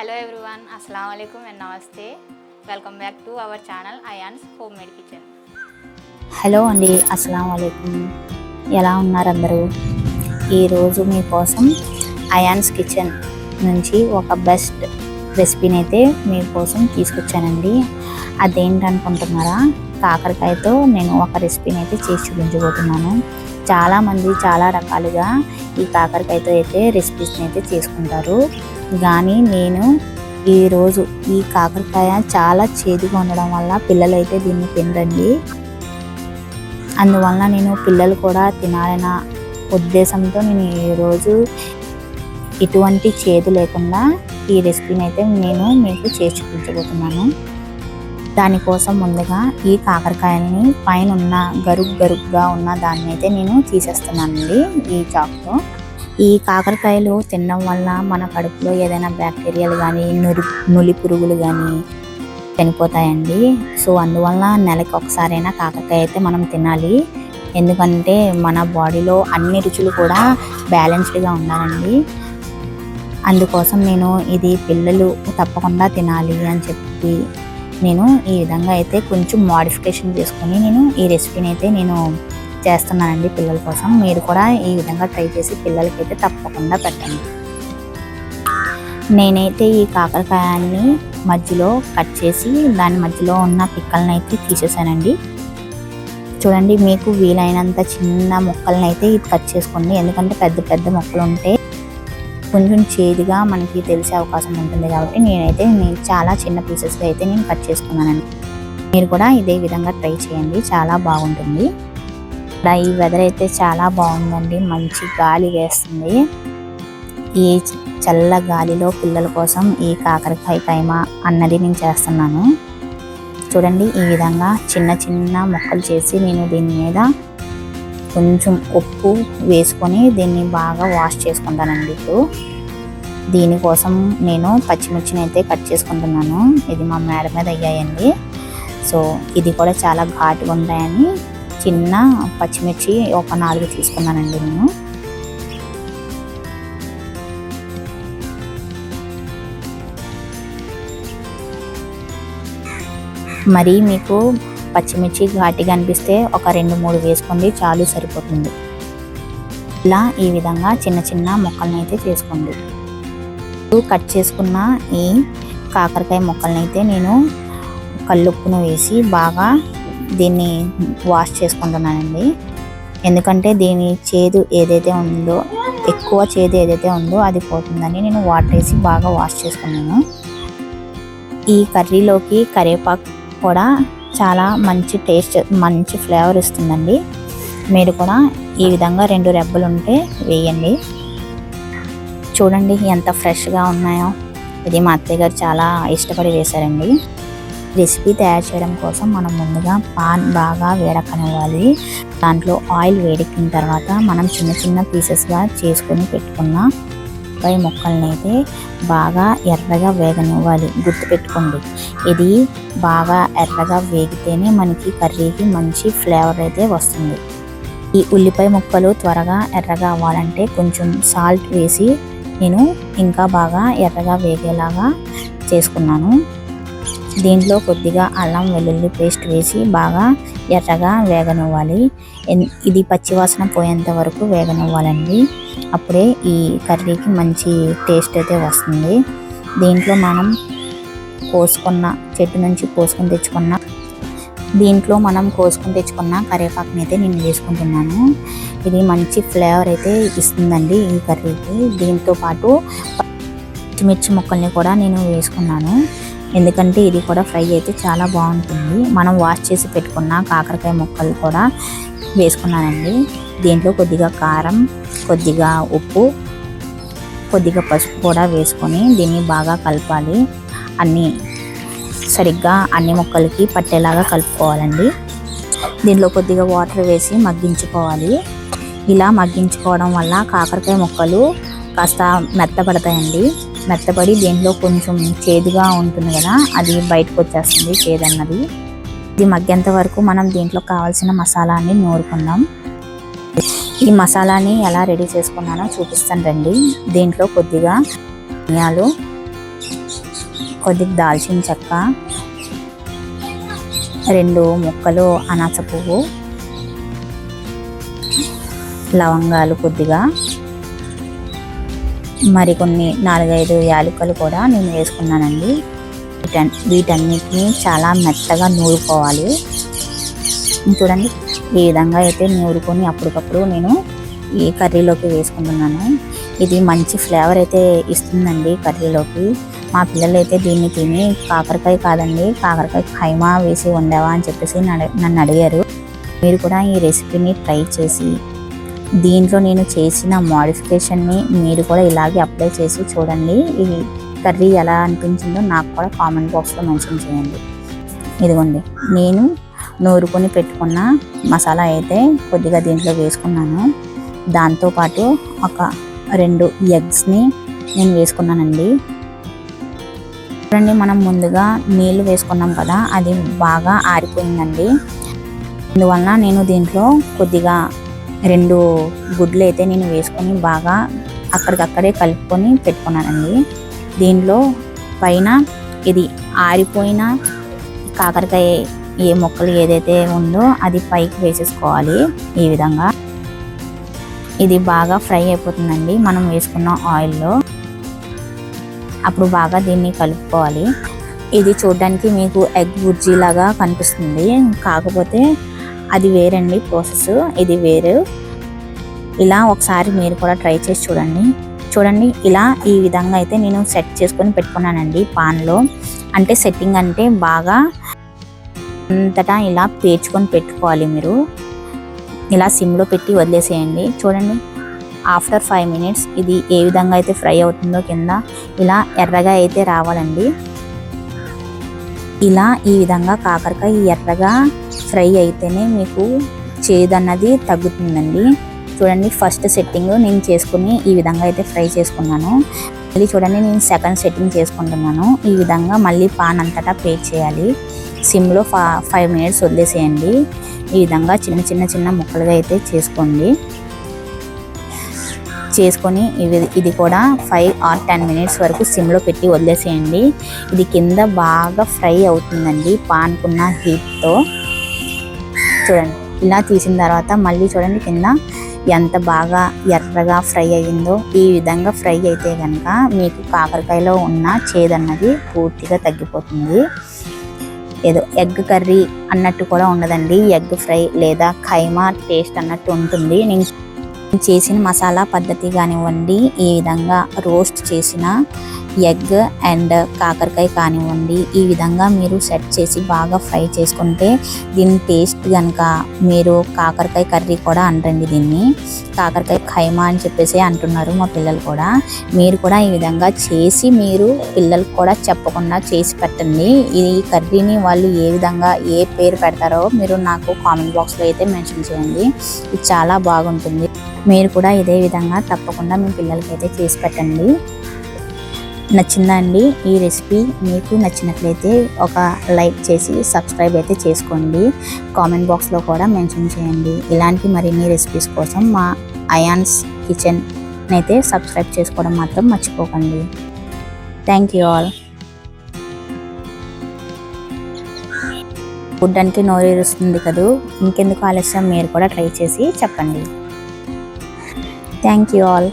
Hello everyone అస్సలం అయికం and నమస్తే welcome back to our channel Ayaan's home made kitchen hello అండి అస్సలం అయికం ఎలా ఉన్నారు అందరూ? ఈరోజు మీకోసం అయాన్స్ కిచెన్ నుంచి ఒక బెస్ట్ రెసిపీని అయితే మీకోసం తీసుకొచ్చానండి. అదేంటనుకుంటున్నారా? కాకరకాయతో నేను ఒక రెసిపీని అయితే చేసి చూపించబోతున్నాను. చాలామంది చాలా రకాలుగా ఈ కాకరకాయతో అయితే రెసిపీస్ని అయితే చేసుకుంటారు. కానీ నేను ఈరోజు ఈ కాకరకాయ చాలా చేదుగా ఉండడం వల్ల పిల్లలు అయితే దీన్ని తినరండి. అందువల్ల నేను పిల్లలు కూడా తినాలన్న ఉద్దేశంతో నేను ఈరోజు ఎటువంటి చేదు లేకుండా ఈ రెసిపీని అయితే నేను మీకు చేసి చూపించబోతున్నాను. దానికోసం ముందుగా ఈ కాకరకాయల్ని పైన ఉన్న గరుగ్ గరుగ్గా ఉన్న దాన్ని అయితే నేను తీసేస్తున్నానండి ఈ చాక్తో. ఈ కాకరకాయలు తినడం వల్ల మన కడుపులో ఏదైనా బ్యాక్టీరియాలు కానీ నురి నులి పురుగులు కానీ చనిపోతాయండి. సో అందువల్ల నెలకి ఒకసారైనా కాకరకాయ అయితే మనం తినాలి. ఎందుకంటే మన బాడీలో అన్ని రుచులు కూడా బ్యాలెన్స్డ్గా ఉండాలండి. అందుకోసం నేను ఇది పిల్లలు తప్పకుండా తినాలి అని చెప్పి నేను ఈ విధంగా అయితే కొంచెం మాడిఫికేషన్ చేసుకొని నేను ఈ రెసిపీని అయితే నేను చేస్తున్నానండి పిల్లల కోసం. మీరు కూడా ఈ విధంగా ట్రై చేసి పిల్లలకైతే తప్పకుండా పెట్టండి. నేనైతే ఈ కాకరకాయాన్ని మధ్యలో కట్ చేసి దాని మధ్యలో ఉన్న పిక్కల్ని అయితే తీసేసానండి. చూడండి మీకు వీలైనంత చిన్న ముక్కల్ని అయితే ఇది కట్ చేసుకోండి. ఎందుకంటే పెద్ద పెద్ద మొక్కలు ఉంటే కొంచెం చేదుగా మనకి తెలిసే అవకాశం ఉంటుంది కాబట్టి నేనైతే నేను చాలా చిన్న పీసెస్గా అయితే నేను కట్ చేసుకున్నానండి. మీరు కూడా ఇదే విధంగా ట్రై చేయండి. చాలా బాగుంటుంది. ఈ వెదర్ అయితే చాలా బాగుందండి. మంచి గాలి వేస్తుంది. ఈ చల్ల గాలిలో పిల్లల కోసం ఈ కాకరకాయ కైమ అన్నది నేను చేస్తున్నాను. చూడండి ఈ విధంగా చిన్న చిన్న ముక్కలు చేసి నేను దీని మీద కొంచెం ఉప్పు వేసుకొని దీన్ని బాగా వాష్ చేసుకుంటానండి ఇప్పుడు. దీనికోసం నేను పచ్చిమిర్చిని అయితే కట్ చేసుకుంటున్నాను. ఇది మా మేడ మీద అయ్యాయండి. సో ఇది కూడా చాలా ఘాటుగా ఉంటాయని చిన్న పచ్చిమిర్చి ఒక నాలుగు తీసుకున్నానండి నేను. మరి మీకు పచ్చిమిర్చి ఘాటిగా అనిపిస్తే ఒక రెండు మూడు వేసుకోండి చాలు సరిపోతుంది. ఇలా ఈ విధంగా చిన్న చిన్న ముక్కల్ని అయితే చేసుకోండి కట్ చేసుకున్న ఈ కాకరకాయ ముక్కల్ని అయితే నేను కల్లుప్పును వేసి బాగా దీన్ని వాష్ చేసుకుంటున్నానండి. ఎందుకంటే దీని చేదు ఏదైతే ఉందో ఎక్కువ చేదు ఏదైతే ఉందో అది పోతుందని నేను వాటర్ వేసి బాగా వాష్ చేసుకున్నాను. ఈ కర్రీలోకి కరివేపాకు కూడా చాలా మంచి టేస్ట్ మంచి ఫ్లేవర్ ఇస్తుందండి. మీరు కూడా ఈ విధంగా రెండు రెబ్బలు ఉంటే వేయండి. చూడండి ఎంత ఫ్రెష్గా ఉన్నాయో. ఇది మా అత్తయ్య గారు చాలా ఇష్టపడి వేశారండి. రెసిపీ తయారు చేయడం కోసం మనం ముందుగా పాన్ బాగా వేడకనివ్వాలి. దాంట్లో ఆయిల్ వేడెక్కిన తర్వాత మనం చిన్న చిన్న పీసెస్గా చేసుకొని పెట్టుకున్న పై ముక్కల్ని అయితే బాగా ఎర్రగా వేగనివ్వాలి. గుర్తుపెట్టుకోండి ఇది బాగా ఎర్రగా వేగితేనే మనకి కర్రీకి మంచి ఫ్లేవర్ అయితే వస్తుంది. ఈ ఉల్లిపాయ ముక్కలు త్వరగా ఎర్రగా అవ్వాలంటే కొంచెం సాల్ట్ వేసి నేను ఇంకా బాగా ఎర్రగా వేగేలాగా చేసుకున్నాను. దీంట్లో కొద్దిగా అల్లం వెల్లుల్లి పేస్ట్ వేసి బాగా ఎర్రగా వేగనివ్వాలి. ఎన్- ఇది పచ్చివాసన పోయేంత వరకు వేగనివ్వాలండి. అప్పుడే ఈ కర్రీకి మంచి టేస్ట్ అయితే వస్తుంది. దీంట్లో మనం కోసుకున్న చెట్టు నుంచి కోసుకొని తెచ్చుకున్న దీంట్లో మనం కోసుకొని తెచ్చుకున్న కరివేపాకుని అయితే నేను వేసుకుంటున్నాను. ఇది మంచి ఫ్లేవర్ అయితే ఇస్తుందండి ఈ కర్రీకి. దీంతో పాటు పచ్చిమిర్చి ముక్కల్ని కూడా నేను వేసుకున్నాను. ఎందుకంటే ఇది కూడా ఫ్రై అయితే చాలా బాగుంటుంది. మనం వాష్ చేసి పెట్టుకున్న కాకరకాయ ముక్కలు కూడా వేసుకున్నానండి. దీంట్లో కొద్దిగా కారం కొద్దిగా ఉప్పు కొద్దిగా పసుపు కూడా వేసుకొని దీన్ని బాగా కలపాలి. అన్నీ సరిగ్గా అన్ని ముక్కలకి పట్టేలాగా కలుపుకోవాలండి. దీనిలో కొద్దిగా వాటర్ వేసి మగ్గించుకోవాలి. ఇలా మగ్గించుకోవడం వల్ల కాకరకాయ ముక్కలు కాస్త మెత్తపడతాయండి మెత్తబడి దీంట్లో కొంచెం చేదుగా ఉంటుంది కదా అది బయటకు వచ్చేస్తుంది చేదన్నది ఇది మగ్గేంత వరకు మనం దీంట్లో కావాల్సిన మసాలాని నూరుకుందాం. ఈ మసాలాని ఎలా రెడీ చేసుకున్నానో చూపిస్తాను రండి. దీంట్లో కొద్దిగా ధనియాలు కొద్దిగా దాల్చిన చెక్క రెండు ముక్కలు అనాస పువ్వు లవంగాలు కొద్దిగా మరికొన్ని నాలుగైదు యాలకులు కూడా నేను వేసుకున్నానండి. వీటన్ వీటన్నిటిని చాలా మెత్తగా నూరుకోవాలి. చూడండి ఈ విధంగా అయితే నూరుకొని అప్పటికప్పుడు నేను ఈ కర్రీలోకి వేసుకుంటున్నాను. ఇది మంచి ఫ్లేవర్ అయితే ఇస్తుందండి కర్రీలోకి. మా పిల్లలు అయితే దీన్ని తిని కాకరకాయ కాదండి కాకరకాయ ఖైమా వేసి వండావా అని చెప్పేసి నన్ను- నన్ను అడిగారు. మీరు కూడా ఈ రెసిపీని ట్రై చేసి దీంట్లో నేను చేసిన మోడిఫికేషన్ని మీరు కూడా ఇలాగే అప్లై చేసి చూడండి. ఈ కర్రీ ఎలా అనిపించిందో నాకు కూడా కామెంట్ బాక్స్లో మెన్షన్ చేయండి. ఇదిగోండి నేను నూరుకొని పెట్టుకున్న మసాలా అయితే కొద్దిగా దీంట్లో వేసుకున్నాను. దాంతోపాటు ఒక రెండు ఎగ్స్ని నేను వేసుకున్నానండి. చూడండి మనం ముందుగా నీళ్ళు వేసుకున్నాం కదా అది బాగా ఆరిపోయిందండి. అందువలన నేను దీంట్లో కొద్దిగా రెండు గుడ్లు అయితే నేను వేసుకొని బాగా అక్కడికక్కడే కలుపుకొని పెట్టుకున్నానండి. దీనిలో పైన ఇది ఆరిపోయిన కాకరకాయ ఏ మొక్కలు ఏదైతే ఉందో అది పైకి వేసేసుకోవాలి ఈ విధంగా. ఇది బాగా ఫ్రై అయిపోతుందండి మనం వేసుకున్న ఆయిల్లో. అప్పుడు బాగా దీన్ని కలుపుకోవాలి. ఇది చూడడానికి మీకు ఎగ్ బుర్జీ లాగా కనిపిస్తుంది. కాకపోతే అది వేరండి ప్రాసెస్. ఇది వేరు. ఇలా ఒకసారి మీరు కూడా ట్రై చేసి చూడండి. చూడండి ఇలా ఈ విధంగా అయితే నేను సెట్ చేసుకొని పెట్టుకున్నానండి పాన్లో. అంటే సెట్టింగ్ అంటే బాగా అంతటా ఇలా పేర్చుకొని పెట్టుకోవాలి మీరు. ఇలా సిమ్లో పెట్టి వదిలేసేయండి. చూడండి ఆఫ్టర్ ఫైవ్ మినిట్స్ ఇది ఏ విధంగా అయితే ఫ్రై అవుతుందో కింద ఇలా ఎర్రగా అయితే రావాలండి. ఇలా ఈ విధంగా కాకరకాయ ఎర్రగా ఫ్రై అయితేనే మీకు చేదన్నది తగ్గుతుందండి. చూడండి ఫస్ట్ సెట్టింగ్ నేను చేసుకుని ఈ విధంగా అయితే ఫ్రై చేసుకున్నాను. మళ్ళీ చూడండి నేను సెకండ్ సెట్టింగ్ చేసుకుంటున్నాను. ఈ విధంగా మళ్ళీ పాన్ అంతటా పే చేయాలి. సిమ్లో ఫా ఫైవ్ మినిట్స్ వదిలేసేయండి. ఈ విధంగా చిన్న చిన్న చిన్న ముక్కలుగా అయితే చేసుకోండి. చేసుకొని ఇవి ఇది కూడా ఫైవ్ ఆర్ టెన్ మినిట్స్ వరకు సిమ్లో పెట్టి వదిలేసేయండి. ఇది కింద బాగా ఫ్రై అవుతుందండి పాన్కున్న హీట్తో. చూడండి. ఇలా తీసిన తర్వాత మళ్ళీ చూడండి కింద ఎంత బాగా ఎర్రగా ఫ్రై అయ్యిందో. ఈ విధంగా ఫ్రై అయితే కనుక మీకు కాకరకాయలో ఉన్న చేదన్నది పూర్తిగా తగ్గిపోతుంది. ఏదో ఎగ్ కర్రీ అన్నట్టు కూడా ఉండదండి. ఎగ్ ఫ్రై లేదా ఖైమా టేస్ట్ అన్నట్టు ఉంటుంది. నేను చేసిన మసాలా పద్ధతి కానివ్వండి ఈ విధంగా రోస్ట్ చేసిన ఎగ్ అండ్ కాకరకాయ కానివ్వండి ఈ విధంగా మీరు సెట్ చేసి బాగా ఫ్రై చేసుకుంటే దీని టేస్ట్ కనుక మీరు కాకరకాయ కర్రీ కూడా అంటండి దీన్ని. కాకరకాయ ఖైమా అని చెప్పేసి అంటున్నారు మా పిల్లలు కూడా. మీరు కూడా ఈ విధంగా చేసి మీరు పిల్లలకు కూడా చెప్పకుండా చేసి పెట్టండి. ఈ కర్రీని వాళ్ళు ఏ విధంగా ఏ పేరు పెడతారో మీరు నాకు కామెంట్ బాక్స్లో అయితే మెన్షన్ చేయండి. ఇది చాలా బాగుంటుంది. మీరు కూడా ఇదే విధంగా తప్పకుండా మీ పిల్లలకి అయితే చేసి పెట్టండి. నచ్చిందా అండి ఈ రెసిపీ. మీకు నచ్చినట్లయితే ఒక లైక్ చేసి సబ్స్క్రైబ్ అయితే చేసుకోండి. కామెంట్ బాక్స్లో కూడా మెన్షన్ చేయండి. ఇలాంటి మరిన్ని రెసిపీస్ కోసం మా అయాన్స్ కిచెన్ అయితే సబ్స్క్రైబ్ చేసుకోవడం మాత్రం మర్చిపోకండి. Thank you all. ఫుడ్డానికి నోరేరుస్తుంది కదూ? ఇంకెందుకు ఆలస్యం? మీరు కూడా ట్రై చేసి చెప్పండి. Thank you all.